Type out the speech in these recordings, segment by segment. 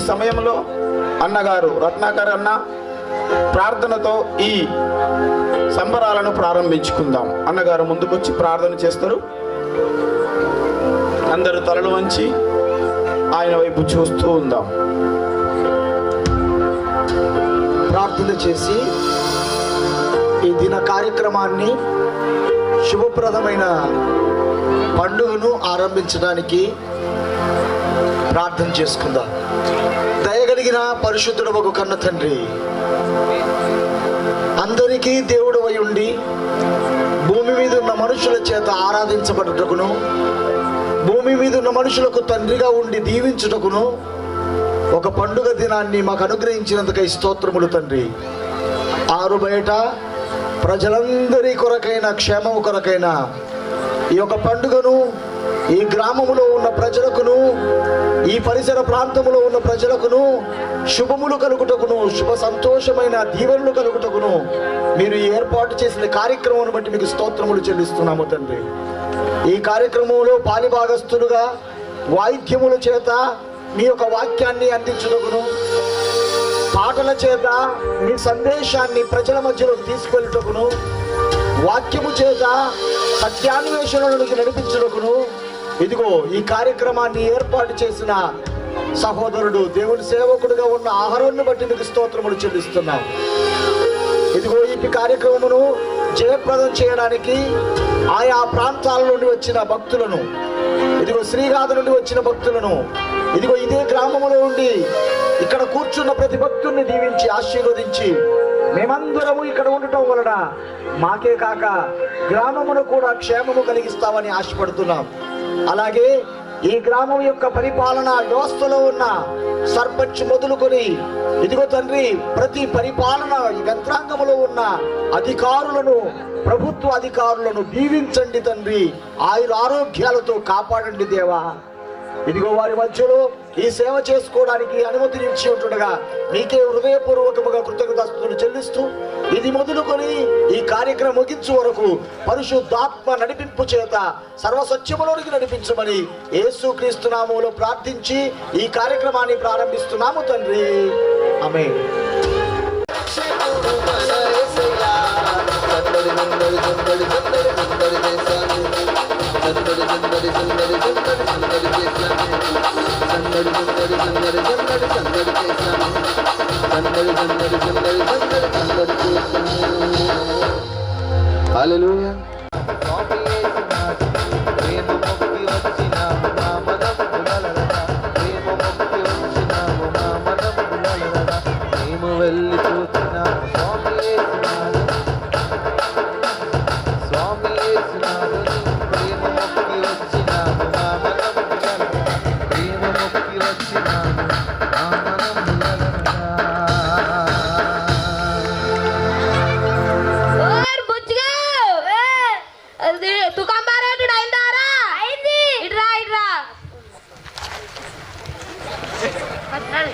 సమయంలో అన్నగారు రత్నాకర్ అన్న ప్రార్థనతో ఈ సంబరాలను ప్రారంభించుకుందాం. అన్నగారు ముందుకొచ్చి ప్రార్థన చేస్తారు. అందరూ తలలు వంచి ఆయన వైపు చూస్తూ ఉందాం. ప్రార్థన చేసి ఈ దిన కార్యక్రమాన్ని శుభప్రదమైన పండుగను ఆరంభించడానికి ప్రార్థన చేసుకుందాం. దయగలిగిన పరిశుద్ధుడు ఒక కన్న తండ్రి. అందరికీ దేవుడు అయి ఉండి భూమి మీద ఉన్న మనుషుల చేత ఆరాధించబడుటకును భూమి మీద ఉన్న మనుషులకు తండ్రిగా ఉండి దీవించుటకును ఒక పండుగ దినాన్ని మాకు అనుగ్రహించినందుకై స్తోత్రములు తండ్రి. ఆరు బయట ప్రజలందరి కొరకైన క్షేమం కొరకైన ఈ యొక్క పండుగను ఈ గ్రామములో ఉన్న ప్రజలకును ఈ పరిసర ప్రాంతంలో ఉన్న ప్రజలకును శుభములు కలుగుటకును శుభ సంతోషమైన దీవెనలు కలుగుటకును మీరు ఏర్పాటు చేసిన కార్యక్రమం బట్టి మీకు స్తోత్రములు చెల్లిస్తున్నాము తండ్రి. ఈ కార్యక్రమంలో పాలిభాగస్తులుగా వాయిద్యముల చేత మీ యొక్క వాక్యాన్ని అందించుటకును పాటల చేత మీ సందేశాన్ని ప్రజల మధ్యలో తీసుకెళ్ళటకును వాక్యము చేత సత్యాన్వేషణలకు నడిపించడకును ఇదిగో ఈ కార్యక్రమాన్ని ఏర్పాటు చేసిన సహోదరుడు దేవుని సేవకుడుగా ఉన్న ఆహారాన్ని బట్టి మీకు స్తోత్రములు చెల్లిస్తున్నాం. ఇదిగో ఈ కార్యక్రమమును జయప్రదం చేయడానికి ఆయా ప్రాంతాల నుండి వచ్చిన భక్తులను ఇదిగో శ్రీగాధ నుండి వచ్చిన భక్తులను ఇదిగో ఇదే గ్రామములో ఉండి ఇక్కడ కూర్చున్న ప్రతి భక్తుల్ని దీవించి ఆశీర్వదించి మేమందరము ఇక్కడ ఉండటం వలన మాకే కాక గ్రామమును కూడా క్షేమము కలిగిస్తామని ఆశపడుతున్నాం. అలాగే ఈ గ్రామం యొక్క పరిపాలన వ్యవస్థలో ఉన్న సర్పంచ్ మొదలుకొని ఇదిగో తండ్రి ప్రతి పరిపాలన యంత్రాంగంలో ఉన్న అధికారులను ప్రభుత్వ అధికారులను దీవించండి తండ్రి. ఆయుర ఆరోగ్యాలతో కాపాడండి దేవా. ఇదిగో వారి మధ్యలో ఈ సేవ చేసుకోవడానికి అనుమతిని ఇచ్చి ఉంటుండగా మీకే హృదయపూర్వకముగా కృతజ్ఞతలు చెల్లిస్తూ ఇది మొదలుకొని ఈ కార్యక్రమం ముగించు వరకు పరిశుద్ధాత్మ నడిపింపు చేత సర్వసత్యములోనికి నడిపించమని యేసు క్రీస్తునామంలో ప్రార్థించి ఈ కార్యక్రమాన్ని ప్రారంభిస్తున్నాము తండ్రి. ఆమె Hallelujah.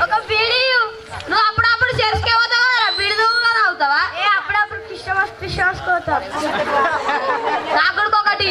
ఒక బీడి నువ్వు అప్పుడప్పుడు చెరుసుకే పోతావు కదా బీడి దువ్వుగా అవుతావా? ఏ అప్పుడప్పుడు క్రిస్టమస్ క్రిస్టమస్ పోతావు నా కొడుకు ఒకటి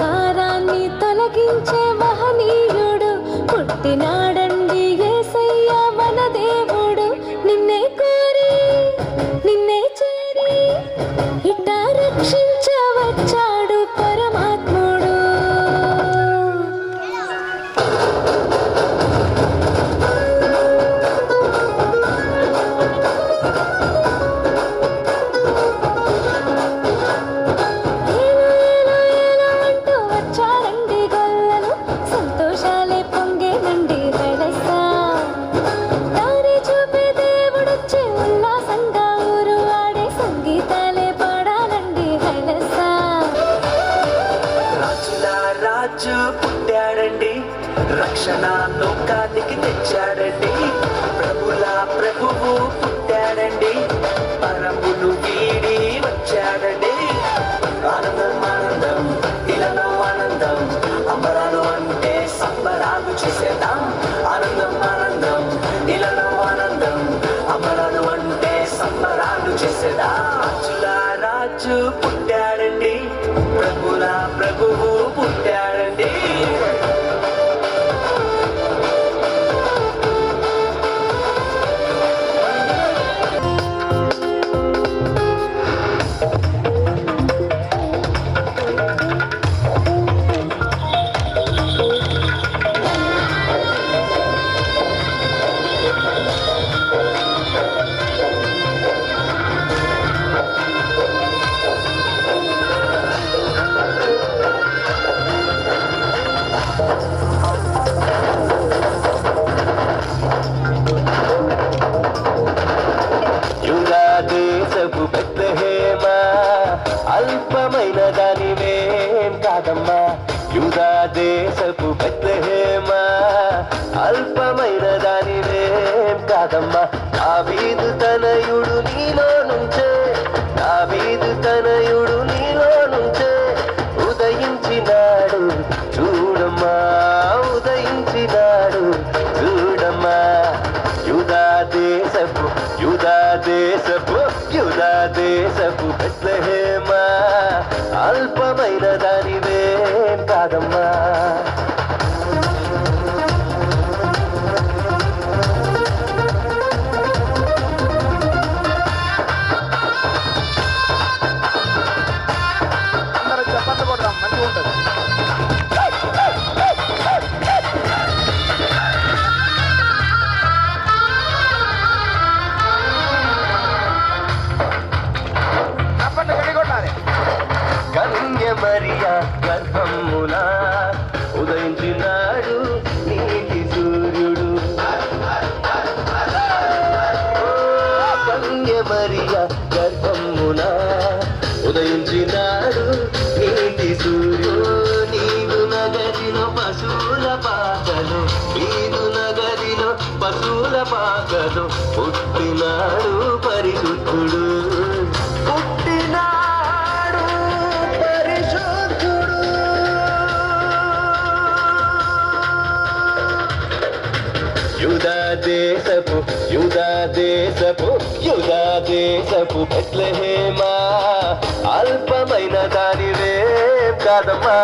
कार ఉదయించినాడు నీతి సూర్యుడు నీదు నగరిలో పశువుల పాకలు నీదు నగరిలో పశువుల పాకలు పుట్టినాడు పరిశుద్ధుడు. దేశపు యుదా దేశపు యుదా దేశపు బెట్లహేమా అల్పమైన దానివే కాదమ్మా.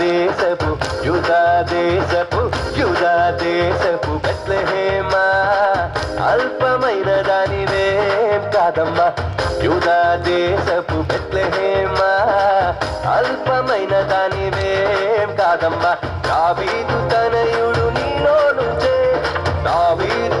దేశపు యుధా దేశపు యుధా దేశపు బెత్లహేమా అల్పమైన దానివేం కాదమ్మా యుధా దేశపు బెత్లహేమా అల్పమైన దానివేం కాదమ్మా దావీదు తనయుడు నీలో నుంచే దావీదు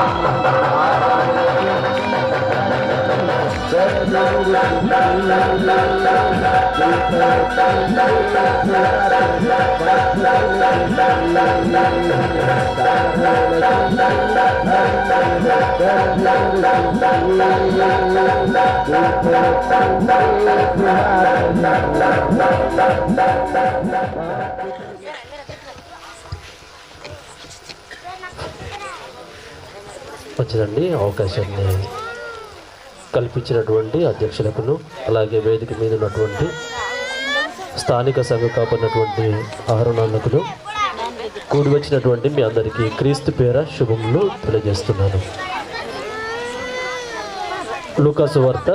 వచ్చిందండి అవకాశాన్ని కల్పించినటువంటి అధ్యక్షులకును అలాగే వేదిక మీద ఉన్నటువంటి స్థానిక సంఘ కాపడినటువంటి ఆహరణకును కూడి వచ్చినటువంటి మీ అందరికీ క్రీస్తు పేర శుభములు తెలియజేస్తున్నాను. లూకాసు వార్త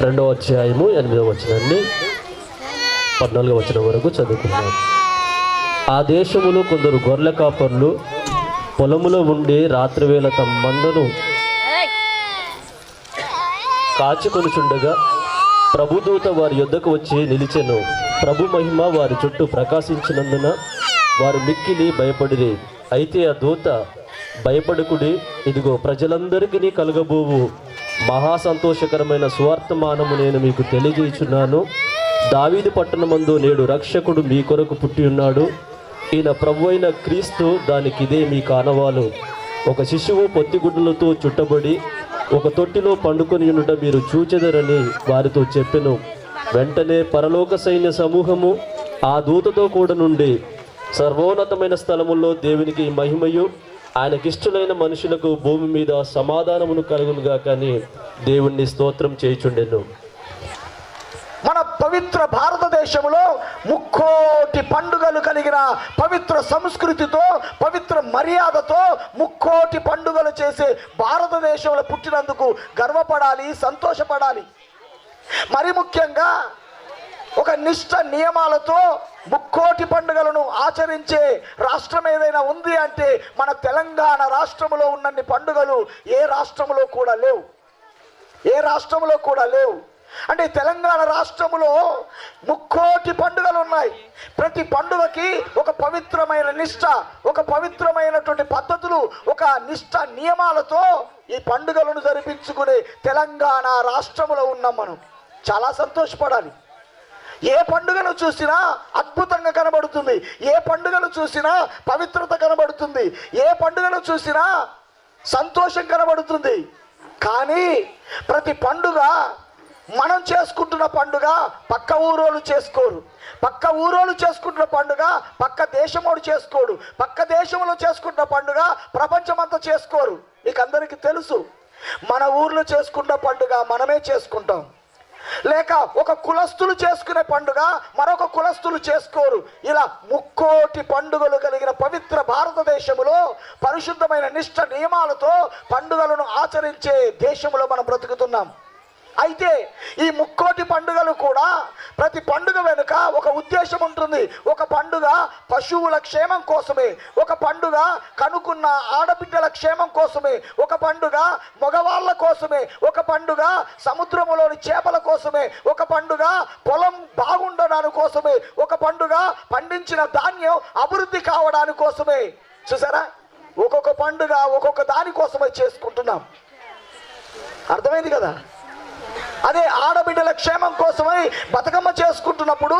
రెండవ అధ్యాయము ఎనిమిదవ వచనాన్ని పద్నాలుగవ వచనం వరకు చదువుకున్నాను ఆ దేశములో కొందరు గొర్రెల కాపర్లు పొలములో ఉండి రాత్రివేళ తమ మందను కాచుకొనుచుండగా ప్రభుదూత వారి యొద్దకు వచ్చి నిలిచెను. ప్రభు మహిమ వారి చుట్టూ ప్రకాశించినందున వారు మిక్కిలి భయపడిరి. అయితే ఆ దూత భయపడుకుడి ఇదిగో ప్రజలందరికీ కలగబోవు. మహా సంతోషకరమైన స్వార్థమానము నేను మీకు తెలియజేయుచున్నాను. దావీది పట్టణమందు నేడు రక్షకుడు మీ కొరకు పుట్టి ఉన్నాడు. ఈయన ప్రభు అయిన క్రీస్తు దానికి ఇదే మీ కానవాలు. ఒక శిశువు పొత్తిగుడ్డలతో చుట్టబడి ఒక తొట్టిలో పండుకొని ఉండుట మీరు చూచెదరని వారితో చెప్పెను. వెంటనే పరలోక సైన్య సమూహము ఆ దూతతో కూడా నుండి సర్వోన్నతమైన స్థలముల్లో దేవునికి మహిమయు ఆయనకిష్టులైన మనుషులకు భూమి మీద సమాధానమును కలుగునుగా కానీ దేవుణ్ణి స్తోత్రం చేయుచుండెను. మన పవిత్ర భారతదేశంలో ముక్కోటి పండుగలు కలిగిన పవిత్ర సంస్కృతితో పవిత్ర మర్యాదతో ముక్కోటి పండుగలు చేసే భారతదేశంలో పుట్టినందుకు గర్వపడాలి సంతోషపడాలి. మరి ముఖ్యంగా ఒక నిష్ట నియమాలతో ముక్కోటి పండుగలను ఆచరించే రాష్ట్రం ఏదైనా ఉంది అంటే మన తెలంగాణ రాష్ట్రంలో ఉన్నన్ని పండుగలు ఏ రాష్ట్రంలో కూడా లేవు. ఏ రాష్ట్రంలో కూడా లేవు. అంటే తెలంగాణ రాష్ట్రంలో ముక్కోటి పండుగలు ఉన్నాయి ప్రతి పండుగకి ఒక పవిత్రమైన నిష్ట ఒక పవిత్రమైనటువంటి పద్ధతులు ఒక నిష్ట నియమాలతో ఈ పండుగలను జరిపించుకునే తెలంగాణ రాష్ట్రంలో ఉన్నాం మనం. చాలా సంతోషపడాలి. ఏ పండుగను చూసినా అద్భుతంగా కనబడుతుంది. ఏ పండుగను చూసినా పవిత్రత కనబడుతుంది. ఏ పండుగను చూసినా సంతోషం కనబడుతుంది. కానీ ప్రతి పండుగ మనం చేసుకుంటున్న పండుగ పక్క ఊరోళ్ళు చేసుకోరు. పక్క ఊరోళ్ళు చేసుకుంటున్న పండుగ పక్క దేశమోడు చేసుకోడు. పక్క దేశంలో చేసుకుంటున్న పండుగ ప్రపంచమంతా చేసుకోరు. మీకు అందరికీ తెలుసు. మన ఊర్లో చేసుకున్న పండుగ మనమే చేసుకుంటాం. లేక ఒక కులస్తులు చేసుకునే పండుగ మరొక కులస్తులు చేసుకోరు. ఇలా ముక్కోటి పండుగలు కలిగిన పవిత్ర భారతదేశంలో పరిశుద్ధమైన నిష్ట నియమాలతో పండుగలను ఆచరించే దేశంలో మనం బ్రతుకుతున్నాం. అయితే ఈ ముక్కోటి పండుగలు కూడా ప్రతి పండుగ వెనుక ఒక ఉద్దేశం ఉంటుంది. ఒక పండుగ పశువుల క్షేమం కోసమే. ఒక పండుగ కనుకున్న ఆడబిడ్డల క్షేమం కోసమే. ఒక పండుగ మగవాళ్ళ కోసమే. ఒక పండుగ సముద్రములోని చేపల కోసమే. ఒక పండుగ పొలం బాగుండడానికి కోసమే. ఒక పండుగ పండించిన ధాన్యం అభివృద్ధి కావడానికి కోసమే. చూసారా? ఒక్కొక్క పండుగ ఒక్కొక్క దాని కోసమే చేసుకుంటున్నాం. అర్థమైంది కదా? అదే ఆడబిడ్డల క్షేమం కోసమై బతుకమ్మ చేసుకుంటున్నప్పుడు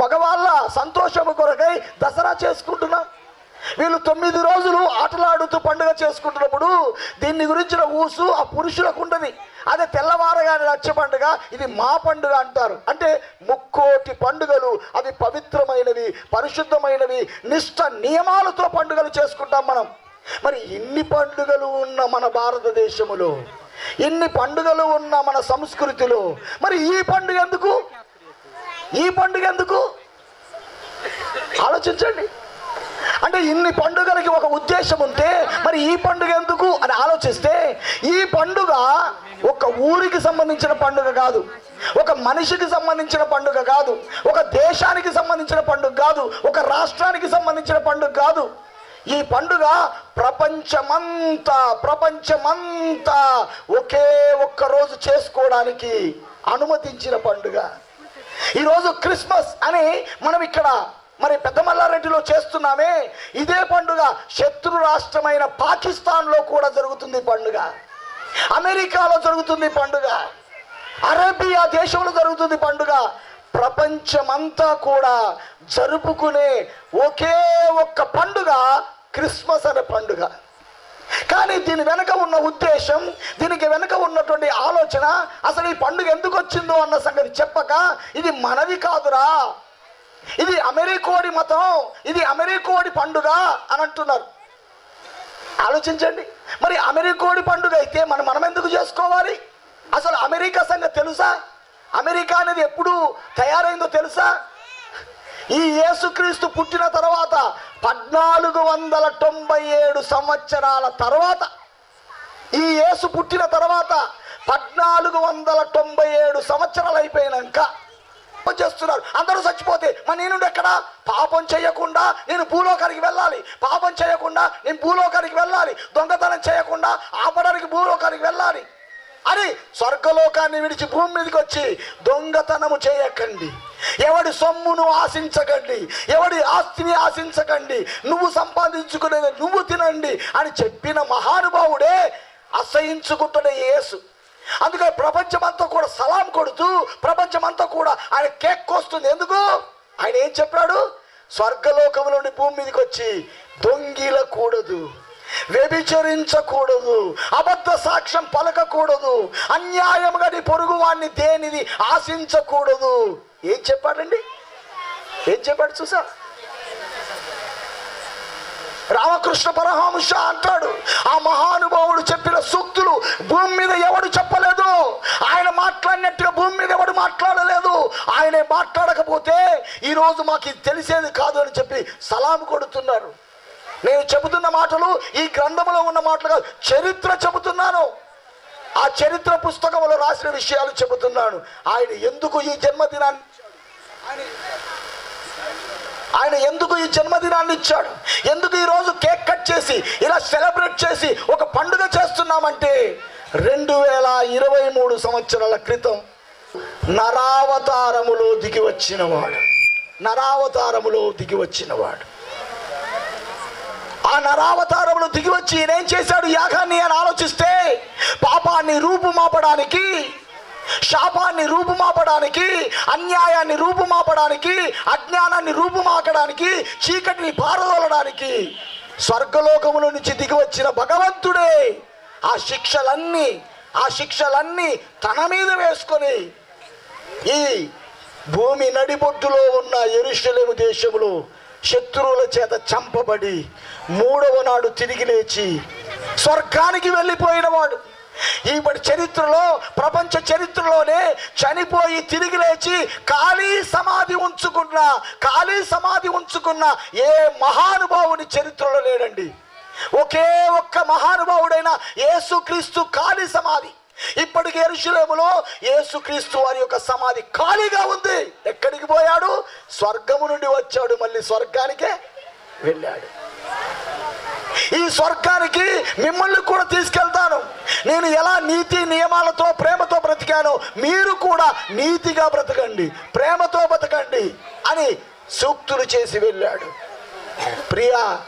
మగవాళ్ళ సంతోషము కొరకై దసరా చేసుకుంటున్నాం. వీళ్ళు తొమ్మిది రోజులు ఆటలాడుతూ పండుగ చేసుకుంటున్నప్పుడు దీన్ని గురించిన ఊసు ఆ పురుషులకు ఉండదు అదే తెల్లవారగానే వచ్చే పండుగ ఇది మా పండుగ అంటారు. అంటే ముక్కోటి పండుగలు అవి పవిత్రమైనవి పరిశుద్ధమైనవి నిష్ట నియమాలతో పండుగలు చేసుకుంటాం మనం. మరి ఇన్ని పండుగలు ఉన్న మన భారతదేశములో ఇన్ని పండుగలు ఉన్న మన సంస్కృతిలో. మరి ఈ పండుగ ఎందుకు? ఈ పండుగ ఎందుకు? ఆలోచించండి. అంటే ఇన్ని పండుగలకి ఒక ఉద్దేశం ఉంటే మరి ఈ పండుగ ఎందుకు అని ఆలోచిస్తే ఈ పండుగ ఒక ఊరికి సంబంధించిన పండుగ కాదు. ఒక మనిషికి సంబంధించిన పండుగ కాదు. ఒక దేశానికి సంబంధించిన పండుగ కాదు. ఒక రాష్ట్రానికి సంబంధించిన పండుగ కాదు. ఈ పండుగ ప్రపంచమంతా ప్రపంచమంతా ఒకే ఒక్క రోజు చేసుకోవడానికి అనుమతించిన పండుగ. ఈరోజు క్రిస్మస్ అని మనం ఇక్కడ మరి పెద్దమల్లారెడ్డిలో చేస్తున్నామే. ఇదే పండుగ శత్రు రాష్ట్రమైన పాకిస్తాన్లో కూడా జరుగుతుంది పండుగ. అమెరికాలో జరుగుతుంది పండుగ. అరేబియా దేశంలో జరుగుతుంది పండుగ. ప్రపంచమంతా కూడా జరుపుకునే ఒకే ఒక్క పండుగ క్రిస్మస్ అనే పండుగ. కానీ దీని వెనక ఉన్న ఉద్దేశం దీనికి వెనక ఉన్నటువంటి ఆలోచన అసలు ఈ పండుగ ఎందుకు వచ్చిందో అన్న సంగతి చెప్పక ఇది మనది కాదురా. ఇది అమెరికోడి మతం ఇది అమెరికోడి పండుగ అని అంటున్నారు. ఆలోచించండి. మరి అమెరికోడి పండుగ అయితే మనం మనం ఎందుకు చేసుకోవాలి? అసలు అమెరికా సంగతి తెలుసా? అమెరికా అనేది ఎప్పుడు తయారైందో తెలుసా? ఈ యేసుక్రీస్తు పుట్టిన తర్వాత పద్నాలుగు వందల తొంభై ఏడు సంవత్సరాల తర్వాత ఈ యేసు పుట్టిన తర్వాత పద్నాలుగు వందల తొంభై ఏడు సంవత్సరాలు అయిపోయినాక చేస్తున్నారు. అందరూ చచ్చిపోతే మరి నేను ఎక్కడ? పాపం చేయకుండా నేను భూలోకానికి వెళ్ళాలి. పాపం చేయకుండా నేను భూలోకానికి వెళ్ళాలి. దొంగతనం చేయకుండా ఆపడానికి భూలోకానికి వెళ్ళాలి. అని స్వర్గలోకాన్ని విడిచి భూమి మీదకి వచ్చి దొంగతనము చేయకండి. ఎవడి సొమ్మును ఆశించకండి. ఎవడి ఆస్తిని ఆశించకండి. నువ్వు సంపాదించుకునేది నువ్వు తినండి అని చెప్పిన మహానుభావుడే అసహించుకుంటున్న యేసు. అందుకని ప్రపంచమంతా కూడా సలాం కొడుతూ ప్రపంచమంతా కూడా ఆయన కేక్ కోస్తుంది. ఎందుకు? ఆయన ఏం చెప్పాడు? స్వర్గలోకం నుండి భూమి మీదకి వచ్చి దొంగిలకూడదు. వ్యభిచరించకూడదు. అబద్ధ సాక్ష్యం పలకకూడదు. అన్యాయం నీ పొరుగు వాడిని దేనిది ఆశించకూడదు. ఏం చెప్పాడండి? ఏం చెప్పాడు చూసా? రామకృష్ణ పరహంస అంటాడు. ఆ మహానుభావుడు చెప్పిన సూక్తులు భూమి మీద ఎవడు చెప్పలేదు? ఆయన మాట్లాడినట్టుగా భూమి మీద ఎవడు మాట్లాడలేదు? ఆయనే మాట్లాడకపోతే ఈరోజు మాకు ఇది తెలిసేది కాదు అని చెప్పి సలాం కొడుతున్నారు. నేను చెబుతున్న మాటలు ఈ గ్రంథంలో ఉన్న మాటలు కాదు. చరిత్ర చెబుతున్నాను. ఆ చరిత్ర పుస్తకంలో రాసిన విషయాలు చెబుతున్నాను. ఆయన ఎందుకు ఈ జన్మదినాన్ని ఆయన ఎందుకు ఈ జన్మదినాన్ని ఇచ్చాడు? ఎందుకు ఈరోజు కేక్ కట్ చేసి ఇలా సెలబ్రేట్ చేసి ఒక పండుగ చేస్తున్నామంటే రెండు వేల ఇరవై మూడు సంవత్సరాల క్రితం నరావతారములో దిగి వచ్చినవాడు నరావతారములో దిగి వచ్చినవాడు ఆ నరావతారములు దిగి వచ్చి ఈయనేం చేశాడు? యాగాన్ని అని ఆలోచిస్తే పాపాన్ని రూపుమాపడానికి శాపాన్ని రూపుమాపడానికి అన్యాయాన్ని రూపుమాపడానికి అజ్ఞానాన్ని రూపుమాకడానికి చీకటిని పారదోలడానికి స్వర్గలోకముల నుంచి దిగి వచ్చిన భగవంతుడే ఆ శిక్షలన్నీ ఆ శిక్షలన్నీ తన మీద వేసుకొని ఈ భూమి నడిబొట్టులో ఉన్న ఎరుషలేము దేశంలో శత్రువుల చేత చంపబడి మూడవ నాడు తిరిగి లేచి స్వర్గానికి వెళ్ళిపోయిన వాడు. ఈపటి చరిత్రలో ప్రపంచ చరిత్రలోనే చనిపోయి తిరిగి లేచి ఖాళీ సమాధి ఉంచుకున్న ఖాళీ సమాధి ఉంచుకున్న ఏ మహానుభావుని చరిత్రలో లేడండి. ఒకే ఒక్క మహానుభావుడైన యేసుక్రీస్తు ఖాళీ సమాధి. ఇప్పటికి ఎరుషులేములో యేసుక్రీస్తు వారి యొక్క సమాధి ఖాళీగా ఉంది. ఎక్కడికి పోయాడు? స్వర్గము నుండి వచ్చాడు. మళ్ళీ స్వర్గానికే వెళ్ళాడు. ఈ స్వర్గానికి మిమ్మల్ని కూడా తీసుకెళ్తాను. నేను ఎలా నీతి నియమాలతో ప్రేమతో బ్రతికానో మీరు కూడా నీతిగా బ్రతకండి ప్రేమతో బ్రతకండి అని సూక్తులు చేసి వెళ్ళాడు. ప్రియా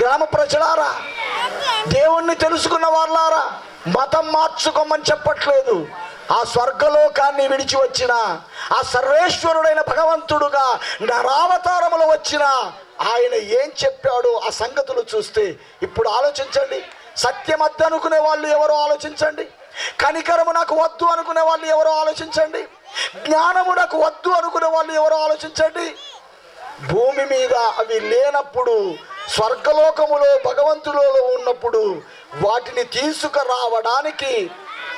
గ్రామ ప్రజలారా దేవుణ్ణి తెలుసుకున్న వాళ్ళారా మతం మార్చుకోమని చెప్పట్లేదు. ఆ స్వర్గలోకాన్ని విడిచి వచ్చిన ఆ సర్వేశ్వరుడైన భగవంతుడుగా నరావతారములో వచ్చిన ఆయన ఏం చెప్పాడో ఆ సంగతులు చూస్తే ఇప్పుడు ఆలోచించండి. సత్యమద్దు అనుకునే వాళ్ళు ఎవరో ఆలోచించండి. కనికరము నాకు వద్దు అనుకునే వాళ్ళు ఎవరో ఆలోచించండి. జ్ఞానము నాకు వద్దు అనుకునే వాళ్ళు ఎవరో ఆలోచించండి. భూమి మీద అవి లేనప్పుడు స్వర్గలోకములో భగవంతులలో ఉన్నప్పుడు వాటిని తీసుకురావడానికి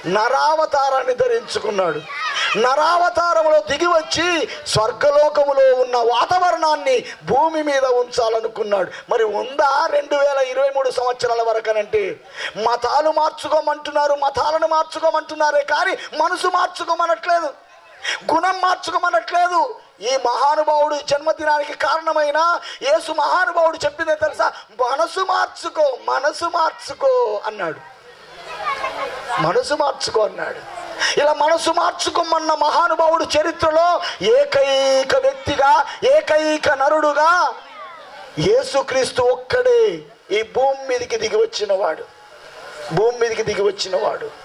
నరావతారాన్ని ధరించుకున్నాడు. నరావతారంలో దిగి వచ్చి స్వర్గలోకములో ఉన్న వాతావరణాన్ని భూమి మీద ఉంచాలనుకున్నాడు. మరి ఉందా రెండు వేల ఇరవై మూడు సంవత్సరాల వరకనంటే? మతాలు మార్చుకోమంటున్నారు మతాలను మార్చుకోమంటున్నారే కానీ మనసు మార్చుకోమనట్లేదు. గుణం మార్చుకోమనట్లేదు. ఈ మహానుభావుడు జన్మదినానికి కారణమైన యేసు మహానుభావుడు చెప్పిందే తెలుసా? మనసు మార్చుకో మనసు మార్చుకో అన్నాడు. మనసు మార్చుకో అన్నాడు. ఇలా మనసు మార్చుకోమన్న మహానుభావుడు చరిత్రలో ఏకైక వ్యక్తిగా ఏకైక నరుడుగా యేసుక్రీస్తు ఒక్కడే ఈ భూమి మీదకి దిగి వచ్చినవాడు. భూమి మీదకి దిగి వచ్చినవాడు.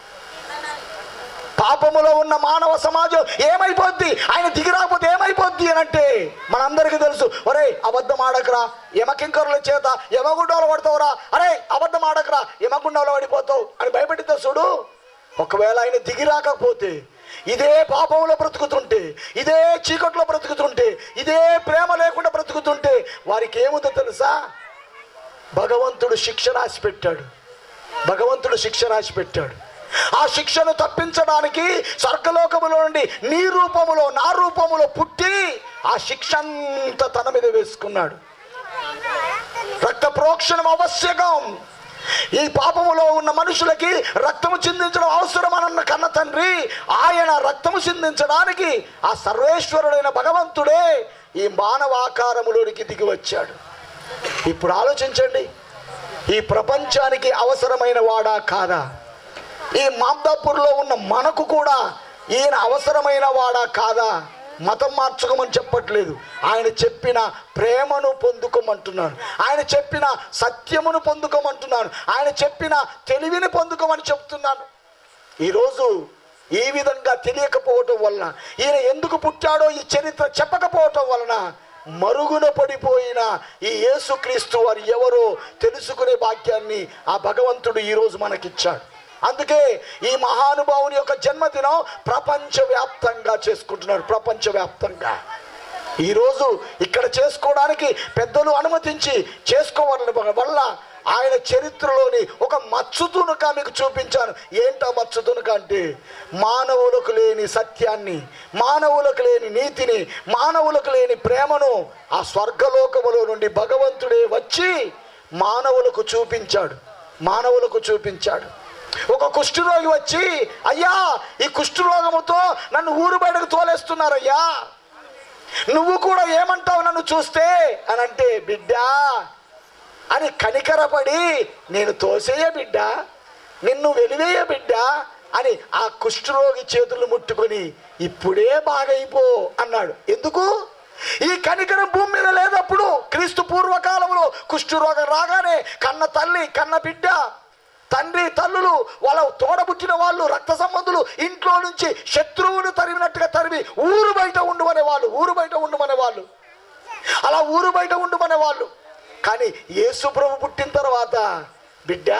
పాపములో ఉన్న మానవ సమాజం ఏమైపోద్ది? ఆయన దిగి రాకపోతే ఏమైపోద్ది అని అంటే మనందరికీ తెలుసు. ఒరే అబద్ధం ఆడకరా. యమకింకరుల చేత యమగుండంలో పడతావురా. అరే అబద్ధం ఆడకరా. యమగుండంలో పడిపోతావు అని భయపెట్టితే చూడు. ఒకవేళ ఆయన దిగి రాకపోతే ఇదే పాపంలో బ్రతుకుతుంటే ఇదే చీకట్లో బ్రతుకుతుంటే ఇదే ప్రేమ లేకుండా బ్రతుకుతుంటే వారికి ఏముందో తెలుసా? భగవంతుడు శిక్ష రాసి పెట్టాడు భగవంతుడు శిక్ష రాసి పెట్టాడు ఆ శిక్షను తప్పించడానికి స్వర్గలోకములో నుండి నీ రూపములో నా రూపములో పుట్టి ఆ శిక్ష అంతా తన మీద వేసుకున్నాడు. రక్త ప్రోక్షణం ఆవశ్యకం. ఈ పాపములో ఉన్న మనుషులకి రక్తము చిందించడం అవసరమనన్న కన్న తండ్రి ఆయన రక్తము చిందించడానికి ఆ సర్వేశ్వరుడైన భగవంతుడే ఈ మానవాకారములోనికి దిగి వచ్చాడు. ఇప్పుడు ఆలోచించండి. ఈ ప్రపంచానికి అవసరమైన వాడా కాదా? ఈ మాందాపూర్లో ఉన్న మనకు కూడా ఈయన అవసరమైన వాడా కాదా? మతం మార్చుకోమని చెప్పట్లేదు. ఆయన చెప్పిన ప్రేమను పొందుకోమంటున్నాను. ఆయన చెప్పిన సత్యమును పొందుకోమంటున్నాను. ఆయన చెప్పిన తెలివిని పొందుకోమని చెప్తున్నాను. ఈరోజు ఈ విధంగా తెలియకపోవటం వలన ఈయన ఎందుకు పుట్టాడో ఈ చరిత్ర చెప్పకపోవటం వలన మరుగున పడిపోయిన ఈ యేసుక్రీస్తు వారు ఎవరో తెలుసుకునే భాగ్యాన్ని ఆ భగవంతుడు ఈరోజు మనకిచ్చాడు. అందుకే ఈ మహానుభావుని యొక్క జన్మదినం ప్రపంచవ్యాప్తంగా చేసుకుంటున్నారు ప్రపంచవ్యాప్తంగా. ఈరోజు ఇక్కడ చేసుకోవడానికి పెద్దలు అనుమతించి చేసుకోవాలని వల్ల ఆయన చరిత్రలోని ఒక మచ్చు మీకు చూపించాను. ఏంటా మచ్చు అంటే? మానవులకు లేని సత్యాన్ని మానవులకు లేని నీతిని మానవులకు లేని ప్రేమను ఆ స్వర్గలోకములో నుండి భగవంతుడే వచ్చి మానవులకు చూపించాడు మానవులకు చూపించాడు. ఒక కుష్ఠరోగి వచ్చి అయ్యా ఈ కుష్ఠరోగముతో నన్ను ఊరు బయటకు తోలేస్తున్నారయ్యా. నువ్వు కూడా ఏమంటావు నన్ను చూస్తే? అని అంటే బిడ్డా అని కనికరపడి నేను తోసేయ బిడ్డ నిన్ను వెలివేయ బిడ్డ అని ఆ కుష్ఠరోగి చేతులు ముట్టుకొని ఇప్పుడే బాగైపో అన్నాడు. ఎందుకు? ఈ కనికరం భూమి మీద లేదప్పుడు క్రీస్తు పూర్వకాలంలో కుష్ఠరోగం రాగానే కన్న తల్లి కన్న బిడ్డ తండ్రి తల్లులు వాళ్ళ తోడబుట్టిన వాళ్ళు రక్త సంబంధులు ఇంట్లో నుంచి శత్రువును తరిమినట్టుగా తరిమి ఊరు బయట ఉండమనే వాళ్ళు ఊరు బయట ఉండమనే వాళ్ళు. అలా ఊరు బయట ఉండమనే వాళ్ళు. కానీ యేసు ప్రభు పుట్టిన తర్వాత బిడ్డ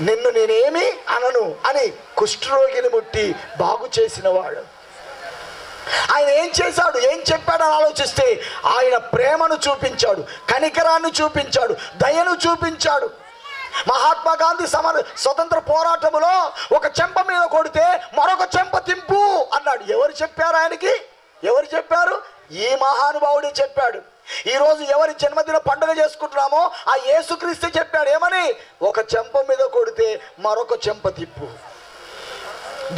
నిన్ను నేనేమి అనను అని కుష్ఠరోగిని ముట్టి బాగు చేసిన వాడు ఆయన ఏం చేశాడు? ఏం చెప్పాడని ఆలోచిస్తే ఆయన ప్రేమను చూపించాడు కనికరాన్ని చూపించాడు దయను చూపించాడు. మహాత్మా గాంధీ సమర స్వతంత్ర పోరాటములో ఒక చెంప మీద కొడితే మరొక చెంప తింపు అన్నాడు. ఎవరు చెప్పారు ఆయనకి? ఎవరు చెప్పారు? ఈ మహానుభావుడే చెప్పాడు. ఈరోజు ఎవరి జన్మదిన పండుగ చేసుకుంటున్నామో ఆ యేసుక్రీస్తే చెప్పాడు. ఏమని? ఒక చెంప మీద కొడితే మరొక చెంప తిప్పు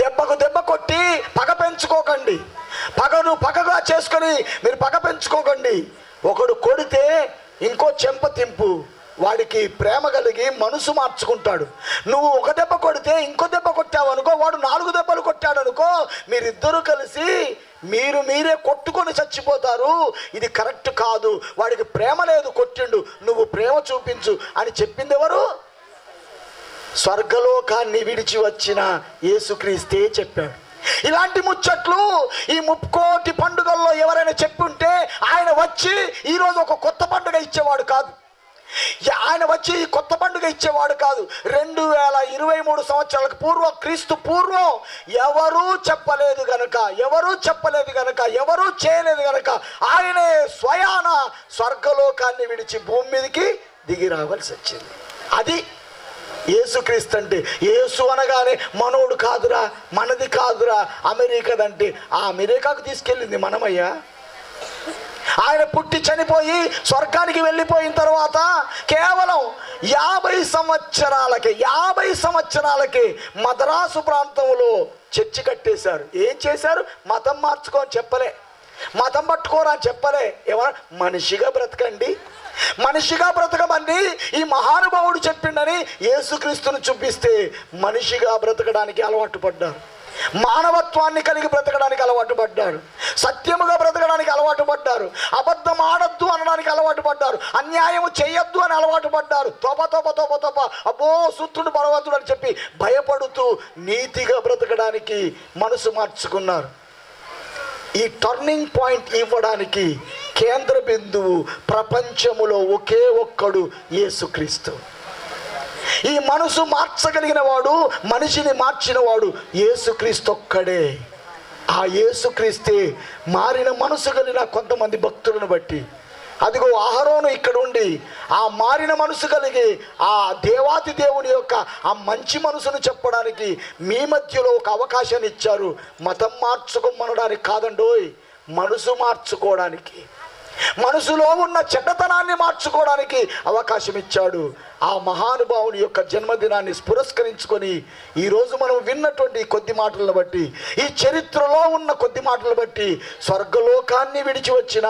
దెబ్బకు దెబ్బ కొట్టి పగ పెంచుకోకండి. పగను పగగా చేసుకొని మీరు పగ పెంచుకోకండి. ఒకడు కొడితే ఇంకో చెంప తింపు. వాడికి ప్రేమ కలిగి మనసు మార్చుకుంటాడు. నువ్వు ఒక దెబ్బ కొడితే ఇంకో దెబ్బ కొట్టావు అనుకో వాడు నాలుగు దెబ్బలు కొట్టాడు అనుకో మీరిద్దరూ కలిసి మీరు మీరే కొట్టుకొని చచ్చిపోతారు. ఇది కరెక్ట్ కాదు. వాడికి ప్రేమ లేదు కొట్టిండు. నువ్వు ప్రేమ చూపించు అని చెప్పింది ఎవరు? స్వర్గలోకాన్ని విడిచి వచ్చిన యేసుక్రీస్తే చెప్పాడు. ఇలాంటి ముచ్చట్లు ఈ ముక్కోటి పండుగల్లో ఎవరైనా చెప్పుంటే ఆయన వచ్చి ఈరోజు ఒక కొత్త పండుగ ఇచ్చేవాడు కాదు. ఆయన వచ్చి కొత్త పండుగ ఇచ్చేవాడు కాదు. రెండు వేల ఇరవై మూడు సంవత్సరాలకు పూర్వం క్రీస్తు పూర్వం ఎవరూ చెప్పలేదు గనక ఎవరూ చెప్పలేదు గనక ఎవరూ చేయలేదు గనక ఆయనే స్వయాన స్వర్గలోకాన్ని విడిచి భూమి మీదకి దిగి రావాల్సి వచ్చింది. అది యేసుక్రీస్తు అంటే. యేసు అనగానే మనోడు కాదురా మనది కాదురా అమెరికాదంటే. ఆ అమెరికాకు తీసుకెళ్ళింది మనమయ్యా. ఆయన పుట్టి చనిపోయి స్వర్గానికి వెళ్ళిపోయిన తర్వాత కేవలం యాభై సంవత్సరాలకి యాభై సంవత్సరాలకి మద్రాసు ప్రాంతంలో చర్చి కట్టేశారు. ఏం చేశారు? మతం మార్చుకొని చెప్పలే. మతం పట్టుకోరా అని చెప్పలే. ఎవరు? మనిషిగా బ్రతకండి. మనిషిగా బ్రతకమని ఈ మహానుభావుడు చెప్పిండని యేసుక్రీస్తుని చూపిస్తే మనిషిగా బ్రతకడానికి అలవాటు పడ్డారు. మానవత్వాన్ని కలిగి బ్రతకడానికి అలవాటు పడ్డారు. సత్యముగా బ్రతకడానికి అలవాటు పడ్డారు. అబద్ధం ఆడద్దు అనడానికి అలవాటు పడ్డారు. అన్యాయము చేయొద్దు అని అలవాటు పడ్డారు. తోప తోప తోప తోప. అబ్బో సూత్రుడు పర్వతుడు అని చెప్పి భయపడుతూ నీతిగా బ్రతకడానికి మనసు మార్చుకున్నారు. ఈ టర్నింగ్ పాయింట్ ఇవ్వడానికి కేంద్ర బిందువు ప్రపంచములో ఒకే ఒక్కడు యేసుక్రీస్తు. ఈ మనసు మార్చగలిగిన వాడు మనిషిని మార్చిన వాడు యేసుక్రీస్తు ఒక్కడే ఆ యేసుక్రీస్తే మారిన మనసు కలిగిన కొంతమంది భక్తులను బట్టి. అదిగో ఆహరోను ఇక్కడ ఉండి ఆ మారిన మనసు కలిగి ఆ దేవాతి దేవుని యొక్క ఆ మంచి మనసును చెప్పడానికి మీ మధ్యలో ఒక అవకాశాన్ని ఇచ్చారు. మతం మార్చుకోమనడానికి కాదండోయ్ మనసు మార్చుకోవడానికి. మనసులో ఉన్న చెడ్డతనాన్ని మార్చుకోవడానికి అవకాశం ఇచ్చాడు. ఆ మహానుభావుని యొక్క జన్మదినాన్ని పురస్కరించుకొని ఈరోజు మనం విన్నటువంటి కొద్ది మాటలను బట్టి ఈ చరిత్రలో ఉన్న కొద్ది మాటలను బట్టి స్వర్గలోకాన్ని విడిచి వచ్చిన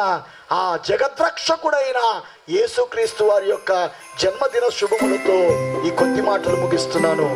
ఆ జగద్రక్షకుడైన యేసుక్రీస్తు వారి యొక్క జన్మదిన శుభములతో ఈ కొద్ది మాటలు ముగిస్తున్నాను.